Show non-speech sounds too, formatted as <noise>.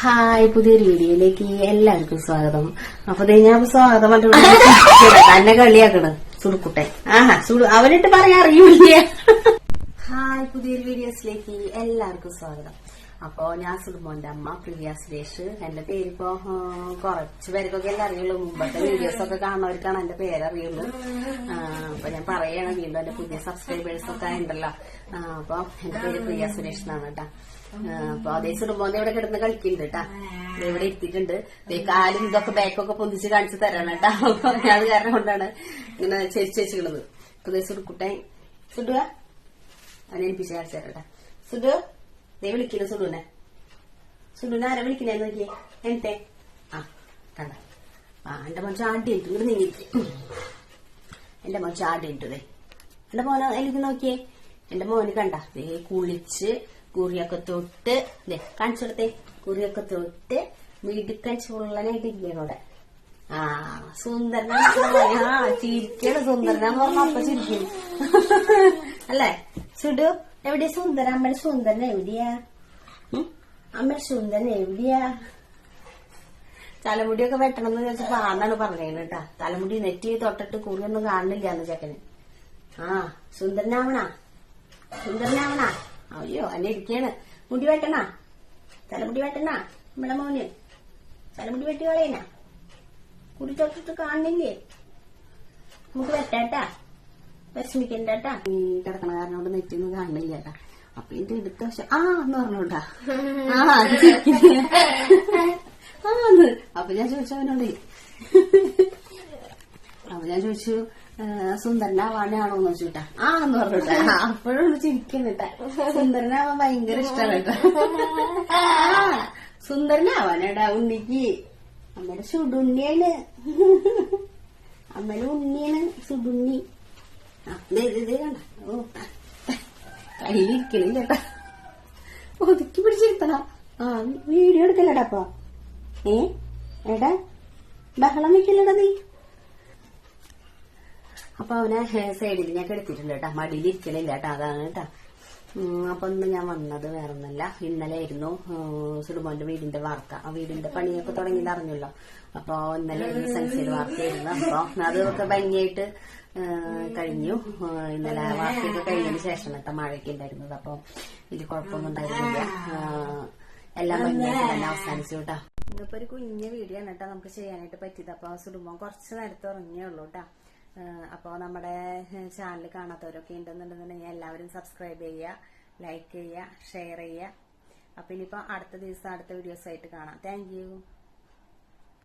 Hi പുതിയൊരു വീഡിയോയിലേക്ക് എല്ലാവർക്കും സ്വാഗതം. അപ്പൊ ഞാൻ സ്വാഗതം <laughs> തന്നെ കളിയാക്കണ്. സുടുക്കുട്ടെ ആഹാ സുടു അവനിട്ട് പറയാൻ ഹായ് പുതിയൊരു വീഡിയോസിലേക്ക് എല്ലാവർക്കും സ്വാഗതം. അപ്പോ ഞാൻ സുഖമോന്റെ അമ്മ പ്രിയ സുരേഷ്. എന്റെ പേരിപ്പോ കുറച്ച് പേർക്കൊക്കെ എല്ലാം അറിയുള്ളൂ. മുമ്പത്തെ വീഡിയോസ് ഒക്കെ കാണുന്നവർക്കാണ് എന്റെ പേരറിയുള്ളൂ അപ്പൊ ഞാൻ പറയണം വീണ്ടും എന്റെ പുതിയ സബ്സ്ക്രൈബേഴ്സ് ഒക്കെ ഉണ്ടല്ലോ അപ്പോൾ അപ്പൊ എന്റെ പേര് പ്രിയ സുരേഷ് എന്നാണ് കേട്ടാ അപ്പൊ അതേ സുഖമോന്റെ ഇവിടെ കിടന്ന് കളിക്കുന്നുണ്ട് കേട്ടാ. ഇവിടെ എത്തിയിട്ടുണ്ട് കാലും ഇതൊക്കെ ബാക്കൊക്കെ പൊന്തിച്ച് കാണിച്ചു തരാണ് കേട്ടാ. അപ്പൊ ഞാൻ കാരണം കൊണ്ടാണ് ഇങ്ങനെ ചേച്ചി ചേച്ചിക്കണത് അപ്പൊ സുടുക്കുട്ടൻ സുടുക അവനെ ഏൽപ്പിച്ച് കാണിച്ചു തരട്ടെ സുഡു നീ വിളിക്കുന്നു സുഡുനെ സുഡുനെ ആരെ വിളിക്കുന്നേ നോക്കിയേ. എന്നിട്ടേ ആ കണ്ട? ആ എന്റെ മോൻ ചാടി ഇട്ടു ഇങ്ങോട്ട് നീങ്ങിട്ട് എന്റെ മോൻ ചാടി ഇട്ടുതേ എന്റെ മോനെ എനിക്ക് നോക്കിയേ. എന്റെ മോന് കണ്ട? ദേ കുളിച്ച് കുറിയൊക്കെ തൊട്ട് ദേ കാണിച്ചു കൊടുത്തേ. കുറിയൊക്കെ തൊട്ട് മിടുക്കൻ ചുള്ളനായിട്ട് ഇരിക്കണോടെ ആ സുന്ദരനാ ചിരിക്കണ സുന്ദരനാ പറഞ്ഞ അപ്പൊ ചിരിക്കും അല്ലേ? സുഡു എവിടെ സുന്ദര? അമ്മയുടെ സുന്ദരൻ എവിടെയാ? അമ്മ സുന്ദരൻ എവിടെയാ? തലമുടിയൊക്കെ വെട്ടണം എന്ന് ചോദിച്ചപ്പോ ആന്നാണ് പറഞ്ഞത് കേട്ടാ. തലമുടി നെറ്റി തൊട്ടിട്ട് കുറിയൊന്നും കാണുന്നില്ല എന്ന് ചെക്കന്. ആ സുന്ദരനാവണ? സുന്ദരനാവണ? അയ്യോ അന്നെ ഇരിക്കാണ് മുടി വെട്ടണ? തലമുടി വെട്ടണ? നമ്മളെ മോന്. തലമുടി വെട്ടി കളയണ കുടി തൊട്ടിട്ട് കാണുന്നില്ലേ നമുക്ക് വെട്ടാട്ടാ? വിഷമിക്കണ്ടാട്ടാ. ഈ കിടക്കണ കാരനോട് നെറ്റിന്ന് കാണുന്നില്ല കേട്ടാ അപ്പൊ എന്റെ എടുത്ത വശം ആ എന്ന് പറഞ്ഞോട്ടാ ആ അത് ചിരിക്കുന്നില്ല. ആ എന്ന് അപ്പൊ ഞാൻ ചോദിച്ചു അവനോട്. അപ്പൊ ഞാൻ ചോദിച്ചു സുന്ദരനാ എന്ന് ചോദിച്ചുട്ടാ ആ എന്ന് പറഞ്ഞോട്ടാ അപ്പോഴും ചിരിക്കുന്നിട്ടാ സുന്ദരനാവാൻ ഭയങ്കര ഇഷ്ടമാണ് കേട്ടോ ആ ഉണ്ണിക്ക്. അമ്മയുടെ ചുടുണ്ണിയാണ് അമ്മയുടെ ഉണ്ണിയാണ് സുടുണ്ണി. ഓ കയ്യിലിരിക്കണില്ല? കേട്ടാ ഒതുക്കി പിടിച്ചിരുത്തണം. ആ വീഡിയോ എടുക്കല്ലടാ അപ്പൊ ഏ? എടാ ബഹളം വെക്കില്ലടാ നീ. അപ്പൊ അവനെ സൈഡിൽ ഞാൻ കെടുത്തിട്ടുണ്ട് കേട്ടാ. മടിയിൽ ഇരിക്കണില്ല കേട്ടാ അതാണ് കേട്ടാ. അപ്പൊ ഇന്ന് ഞാൻ വന്നത് വേറെ ഒന്നല്ല ഇന്നലെ ആയിരുന്നു സുഡുമോന്റെ വീടിന്റെ വാർത്ത. ആ വീടിന്റെ പണിയൊക്കെ തുടങ്ങിയത് അറിഞ്ഞല്ലോ. അപ്പൊ ഇന്നലെ സൺസൈഡ് വാർത്തയായിരുന്നു അപ്പൊ അതൊക്കെ ഭംഗിയായിട്ട് കഴിഞ്ഞു. ഇന്നലെ വാർത്തയൊക്കെ കഴിഞ്ഞതിന് ശേഷം ഇട്ട മഴയൊക്കെ ഉണ്ടായിരുന്നത്. അപ്പൊ വലിയ കുഴപ്പമൊന്നും ഉണ്ടായിരുന്നില്ല. എല്ലാം അവസാനിച്ചു കേട്ടാ. ഇന്നിപ്പോ ഒരു കുഞ്ഞു വീഡിയോ ആണ് കേട്ടോ നമുക്ക് ചെയ്യാനായിട്ട് പറ്റിയത്. അപ്പൊ സുടുമ്പം കുറച്ച് നേരത്തെ ഉറങ്ങിയേ ഉള്ളൂ കേട്ടാ. അപ്പോൾ നമ്മുടെ ചാനൽ കാണാത്തവരൊക്കെ ഉണ്ടെന്നുണ്ടെന്നുണ്ടെങ്കിൽ എല്ലാവരും സബ്സ്ക്രൈബ് ചെയ്യുക ലൈക്ക് ചെയ്യുക ഷെയർ ചെയ്യുക. അപ്പൊ ഇനിയിപ്പോ അടുത്ത ദിവസം അടുത്ത വീഡിയോസ് ആയിട്ട് കാണാം. താങ്ക്